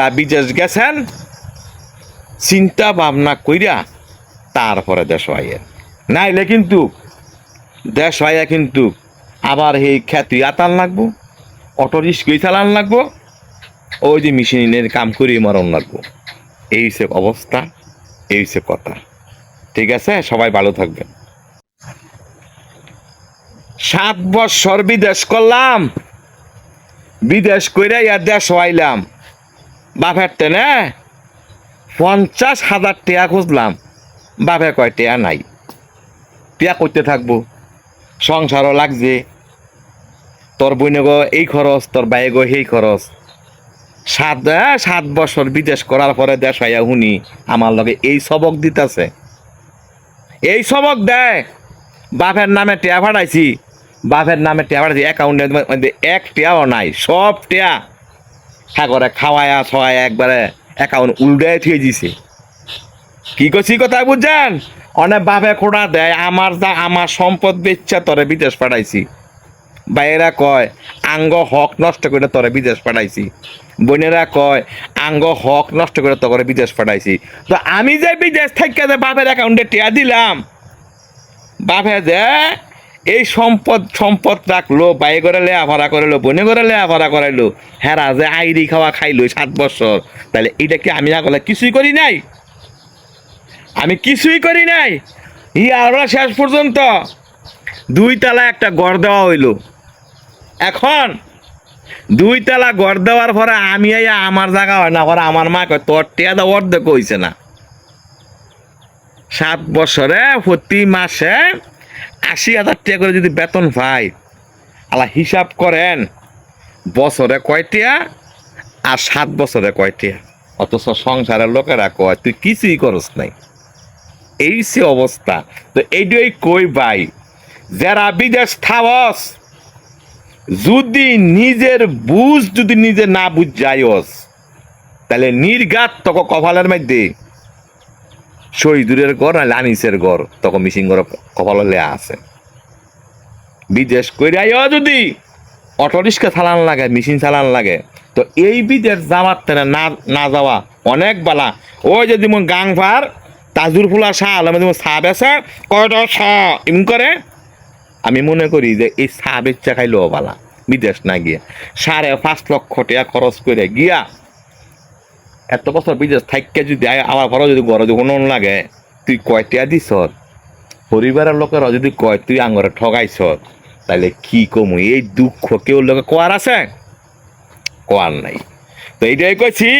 তা বিদেশ গেছেন, চিন্তা ভাবনা কইরা তারপরে দেশ হইয়েন। নাইলে কিন্তু দেশ হইয়া কিন্তু আবার এই খ্যাতি আতান লাগবো অটো রিস্কই চালান লাগবো, ওই যে মেশিনের কাম করে মরণ লাগবো। এই সে অবস্থা, এই সে কথা। ঠিক আছে, সবাই ভালো থাকবেন। সাত বছর বিদেশ করলাম, বিদেশ কইরা ইয়া দেশ হইলাম। বাপের টেনে পঞ্চাশ হাজার টিয়া খুঁজলাম। বাপে কয় টিয়া নাই। টিয়া করতে থাকব। সংসারও লাগছে। তোর বইনে গো এই খরচ, তোর বাইয়ে গো সেই খরচ। সাত সাত বছর বিদেশ করার পরে দেশ হইয়া শুনি, আমার লগে এই সবক দিতেছে। এই সবক দেয় বাপের নামে টিয়া ফাটাইছি বাপের নামে টিয়া ফাটাইছি অ্যাকাউন্টের এক টিয়াও নাই, সব টিয়া। করে খাওয়ায়া ছয়ায়া একবারে অ্যাকাউন্ট উল্টায় থুয়ে দিছে। কি করছি কথা বুঝছেন? অনেক বাপে খোড়া দেয়, আমার যা, আমার সম্পদ বেচ্ছা তরে বিদেশ পাঠাইছি। বাইরা কয়, আঙ্গ হক নষ্ট করে তরে বিদেশ পাঠাইছি। বোনেরা কয়, আঙ্গ হক নষ্ট করে তরে বিদেশ পাঠাইছি। তো আমি যে বিদেশ থেকে যে বাপের অ্যাকাউন্টে টিয়া দিলাম, বাপে যে এই সম্পদ সম্পদ রাখল বাই লেয়া ভাড়া করাইলো, বনে করে লেয়া ভাড়া করাইলো। হেরা যে আইরি খাওয়া খাইলো সাত বছর। তাহলে এটা কি আমি আগলে কিছুই করি নাই? আমি কিছুই করি নাই। ইয়ারা শেষ পর্যন্ত দুই তালা একটা গড় দেওয়া হইল। এখন দুই তালা গড় দেওয়ার পরে আমি আমার জায়গা হয় না করে আমার মা কয়, তোর টিয়া দেওয়া অর্ধেক হইছে না। সাত বছরে প্রতি মাসে আশি হাজার টাকা করে যদি বেতন পাই আলা হিসাব করেন, বছরে কয়টিয়া আর সাত বছরে কয়টিয়া? অথচ সংসারের লোকেরা কয়, তুই কিছুই করস নাই। এই সে অবস্থা। তো এইটাই কই ভাই, যারা বিদেশ থাবস যদি নিজের বুঝ যদি নিজে না বুঝ যাইস তাহলে নির্গাত তক কপালের মধ্যে। শহীদুরের ঘর নাহলে আনিসের ঘর? তখন মিশিং ঘর কপাল লেয়া আছে। বিদেশ কইরাইও যদি অটো রিক্সা চালান লাগে, মেশিন চালান লাগে, তো এই বিদেশ যাওয়ার তেনে না না যাওয়া অনেক বালা। ওই যে গাং ভার তাজুর ফুলা শাহ আলমে যেমন চা বেছে কয়টা চা এমন করে? আমি মনে করি যে এই চা বেচা খাইলেও বালা, বিদেশ না গিয়া। সাড়ে পাঁচ লক্ষ টাকা খরচ করে গিয়া এত বছর বিদেশ থাকতে যদি আমার ঘরে যদি ঘরে কোনো লাগে, তুই কয়টা দিস পরিবারের লোকেরা যদি কয়, তুই আঙরে ঠগাইছ তাহলে কি কমু? এই দুঃখ কেউ লোকে কোয়ার আছে? কোয়ার নাই। তো এইটাই কইছি